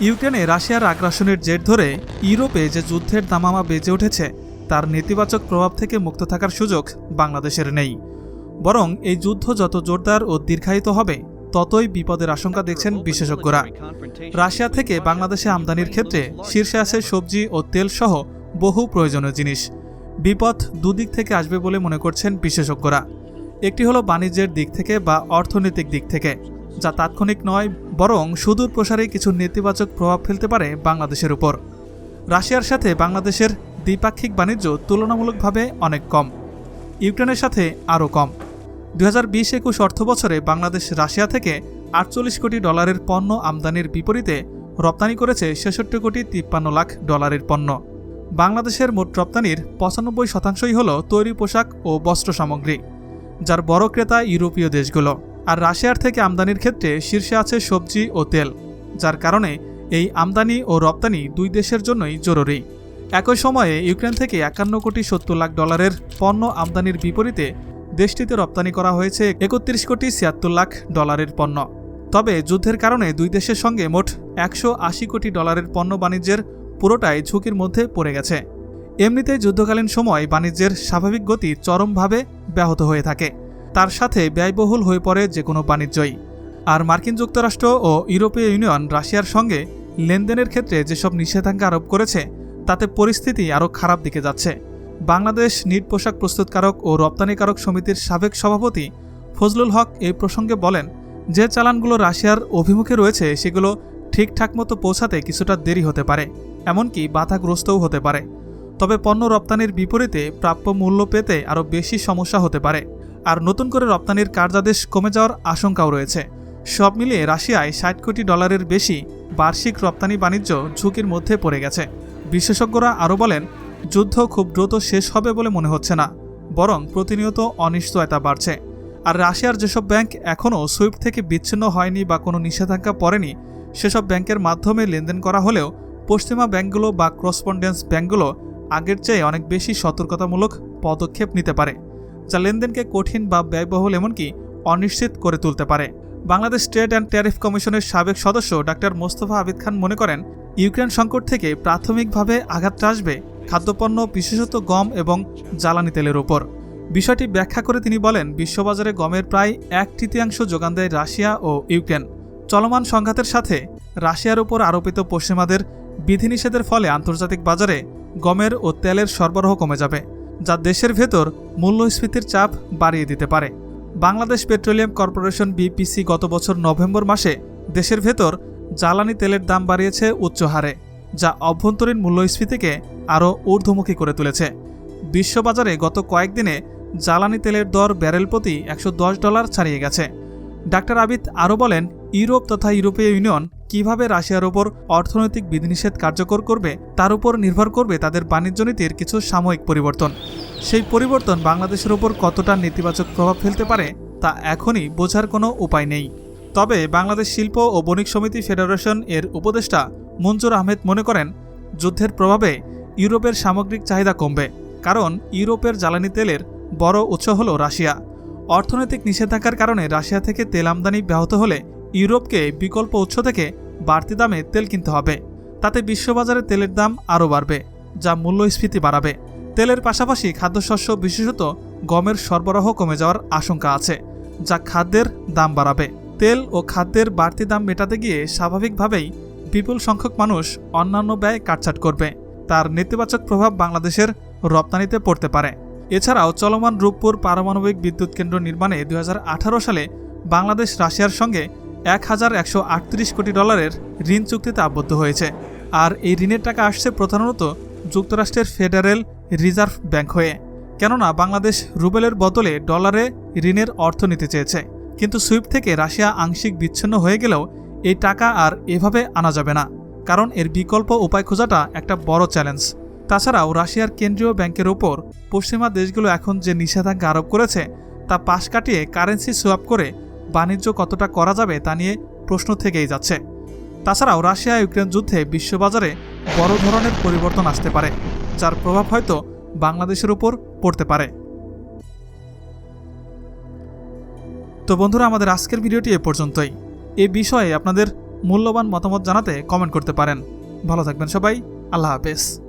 ইউক্রেনে রাশিয়ার আগ্রাসনের জের ধরে ইউরোপে যে যুদ্ধের দামামা বেজে উঠেছে, তার নেতিবাচক প্রভাব থেকে মুক্ত থাকার সুযোগ বাংলাদেশের নেই। বরং এই যুদ্ধ যত জোরদার ও দীর্ঘায়িত হবে, ততই বিপদের আশঙ্কা দেখছেন বিশেষজ্ঞরা। রাশিয়া থেকে বাংলাদেশে আমদানির ক্ষেত্রে শীর্ষে আছে সবজি ও তেল সহ বহু প্রয়োজনীয় জিনিস। বিপদ দুদিক থেকে আসবে বলে মনে করছেন বিশেষজ্ঞরা। একটি হলো বাণিজ্যের দিক থেকে বা অর্থনৈতিক দিক থেকে। যা তাৎক্ষণিক নয়, বরং সুদূর প্রসারে কিছু নেতিবাচক প্রভাব ফেলতে পারে বাংলাদেশের উপর। রাশিয়ার সাথে বাংলাদেশের দ্বিপাক্ষিক বাণিজ্য তুলনামূলকভাবে অনেক কম। ইউক্রেনের সাথে আরও কম। দু হাজার বিশ একুশ অর্থ বছরে বাংলাদেশ রাশিয়া থেকে আটচল্লিশ কোটি ডলারের পণ্য আমদানির বিপরীতে রপ্তানি করেছে ছেষট্টি কোটি তিপ্পান্ন লাখ ডলারের পণ্য। বাংলাদেশের মোট রপ্তানির পঁচানব্বই শতাংশই হল তৈরি পোশাক ও বস্ত্র সামগ্রী, যার বড় ক্রেতা ইউরোপীয় দেশগুলো। আর রাশিয়ার থেকে আমদানির ক্ষেত্রে শীর্ষে আছে সবজি ও তেল, যার কারণে এই আমদানি ও রপ্তানি দুই দেশের জন্যই জরুরি। একই সময়ে ইউক্রেন থেকে একান্ন কোটি সত্তর লাখ ডলারের পণ্য আমদানির বিপরীতে দেশটিতে রপ্তানি করা হয়েছে একত্রিশ কোটি ছিয়াত্তর লাখ ডলারের পণ্য। তবে যুদ্ধের কারণে দুই দেশের সঙ্গে মোট একশো আশি কোটি ডলারের পণ্য বাণিজ্যের পুরোটাই ঝুঁকির মধ্যে পড়ে গেছে। এমনিতে যুদ্ধকালীন সময় বাণিজ্যের স্বাভাবিক গতি চরমভাবে ব্যাহত হয়ে থাকে। তার সাথে ব্যয়বহুল হয়ে পড়ে যে কোনো বাণিজ্যই। আর মার্কিন যুক্তরাষ্ট্র ও ইউরোপীয় ইউনিয়ন রাশিয়ার সঙ্গে লেনদেনের ক্ষেত্রে যেসব নিষেধাজ্ঞা আরোপ করেছে, তাতে পরিস্থিতি আরও খারাপ দিকে যাচ্ছে। বাংলাদেশ নিট পোশাক প্রস্তুতকারক ও রপ্তানিকারক সমিতির সাবেক সভাপতি ফজলুল হক এই প্রসঙ্গে বলেন, যে চালানগুলো রাশিয়ার অভিমুখে রয়েছে, সেগুলো ঠিকঠাক মতো পৌঁছাতে কিছুটা দেরি হতে পারে, এমনকি বাধাগ্রস্তও হতে পারে। তবে পণ্য রপ্তানির বিপরীতে প্রাপ্য মূল্য পেতে আরও বেশি সমস্যা হতে পারে। আর নতুন করে রপ্তানির কার্যাদেশ কমে যাওয়ার আশঙ্কাও রয়েছে। সব মিলিয়ে রাশিয়ায় ষাট কোটি ডলারের বেশি বার্ষিক রপ্তানি বাণিজ্য ঝুঁকির মধ্যে পড়ে গেছে। বিশেষজ্ঞরা আরও বলেন, যুদ্ধ খুব দ্রুত শেষ হবে বলে মনে হচ্ছে না, বরং প্রতিনিয়ত অনিশ্চয়তা বাড়ছে। আর রাশিয়ার যেসব ব্যাংক এখনও সুইফট থেকে বিচ্ছিন্ন হয়নি বা কোনো নিষেধাজ্ঞা পড়েনি, সেসব ব্যাংকের মাধ্যমে লেনদেন করা হলেও পশ্চিমা ব্যাংকগুলো বা ক্রসপন্ডেন্স ব্যাংকগুলো আগের চেয়ে অনেক বেশি সতর্কতামূলক পদক্ষেপ নিতে পারে। যা লেনদেনকে কঠিন বা ব্যয়বহুল এমনকি অনিশ্চিত করে তুলতে পারে। বাংলাদেশ ট্রেড অ্যান্ড ট্যারিফ কমিশনের সাবেক সদস্য ডাক্তার মোস্তফা আবিদ খান মনে করেন, ইউক্রেন সংকট থেকে প্রাথমিকভাবে আঘাত আসবে খাদ্যপণ্য, বিশেষত গম এবং জ্বালানি তেলের ওপর বিষয়টি ব্যাখ্যা করে তিনি বলেন, বিশ্ববাজারে গমের প্রায় এক তৃতীয়াংশ যোগান দেয় রাশিয়া ও ইউক্রেন। চলমান সংঘাতের সাথে রাশিয়ার উপর আরোপিত পশ্চিমাদের বিধিনিষেধের ফলে আন্তর্জাতিক বাজারে গমের ও তেলের সরবরাহ কমে যাবে। যা দেশের ভেতর মূল্যস্ফীতির চাপ বাড়িয়ে দিতে পারে। বাংলাদেশ পেট্রোলিয়াম কর্পোরেশন বিপিসি গত বছর নভেম্বর মাসে দেশের ভেতর জ্বালানি তেলের দাম বাড়িয়েছে উচ্চ হারে, যা অভ্যন্তরীণ মূল্যস্ফীতিকে আরও ঊর্ধ্বমুখী করে তুলেছে। বিশ্ববাজারে গত কয়েকদিনে জ্বালানি তেলের দর ব্যারেল প্রতি একশো দশ ডলার ছাড়িয়ে গেছে। ডাক্তার আবিদ আরও বলেন ইউরোপ তথা ইউরোপীয় ইউনিয়ন কীভাবে রাশিয়ার ওপর অর্থনৈতিক বিধিনিষেধ কার্যকর করবে, তার উপর নির্ভর করবে তাদের বাণিজ্য নীতির কিছু সাময়িক পরিবর্তন। সেই পরিবর্তন বাংলাদেশের ওপর কতটা নেতিবাচক প্রভাব ফেলতে পারে, তা এখনই বোঝার কোনো উপায় নেই। তবে বাংলাদেশ শিল্প ও বণিক সমিতি ফেডারেশন এর উপদেষ্টা মঞ্জুর আহমেদ মনে করেন, যুদ্ধের প্রভাবে ইউরোপের সামগ্রিক চাহিদা কমবে, কারণ ইউরোপের জ্বালানি তেলের বড় উৎস হল রাশিয়া। অর্থনৈতিক নিষেধাজ্ঞার কারণে রাশিয়া থেকে তেল আমদানি ব্যাহত হলে ইউরোপকে বিকল্প উৎস থেকে বাড়তি দামে তেল কিনতে হবে। তাতে বিশ্ববাজারে তেলের দাম আরও বাড়বে, যা মূল্যস্ফীতি বাড়াবে। তেলের পাশাপাশি খাদ্যশস্য বিশেষত গমের সরবরাহ কমে যাওয়ার আশঙ্কা আছে, যা খাদ্যের দাম বাড়াবে। তেল ও খাদ্যের বাড়তি দাম মেটাতে গিয়ে স্বাভাবিকভাবেই বিপুল সংখ্যক মানুষ অন্যান্য ব্যয় কাটছাট করবে। তার নেতিবাচক প্রভাব বাংলাদেশের রপ্তানিতে পড়তে পারে। এছাড়াও চলমান রূপপুর পারমাণবিক বিদ্যুৎ কেন্দ্র নির্মাণে দু হাজার আঠারো সালে বাংলাদেশ রাশিয়ার সঙ্গে এক হাজার একশো আটত্রিশ কোটি ডলারের ঋণ চুক্তিতে আবদ্ধ হয়েছে। আর এই ঋণের টাকা আসছে প্রধানত যুক্তরাষ্ট্রের ফেডারেল রিজার্ভ ব্যাংক হয়ে। কেননা বাংলাদেশ রুবেলের বদলে ডলারে ঋণের অর্থ নিতে চেয়েছে। কিন্তু সুইফট থেকে রাশিয়া আংশিক বিচ্ছিন্ন হয়ে গেলেও এই টাকা আর এভাবে আনা যাবে না। কারণ এর বিকল্প উপায় খোঁজাটা একটা বড় চ্যালেঞ্জ। তাছাড়াও রাশিয়ার কেন্দ্রীয় ব্যাংকের ওপর পশ্চিমা দেশগুলো এখন যে নিষেধাজ্ঞা আরোপ করেছে, তা পাশ কাটিয়ে কারেন্সি সোয়াপ করে বাণিজ্য কতটা করা যাবে তা নিয়ে প্রশ্ন থেকেই যাচ্ছে। তাছাড়াও রাশিয়া ইউক্রেন যুদ্ধে বিশ্ববাজারে বড় ধরনের পরিবর্তন আসতে পারে, যার প্রভাব হয়তো বাংলাদেশের উপর পড়তে পারে। তো বন্ধুরা, আমাদের আজকের ভিডিওটি এ পর্যন্তই। এ বিষয়ে আপনাদের মূল্যবান মতামত জানাতে কমেন্ট করতে পারেন। ভালো থাকবেন সবাই, আল্লাহ হাফেজ।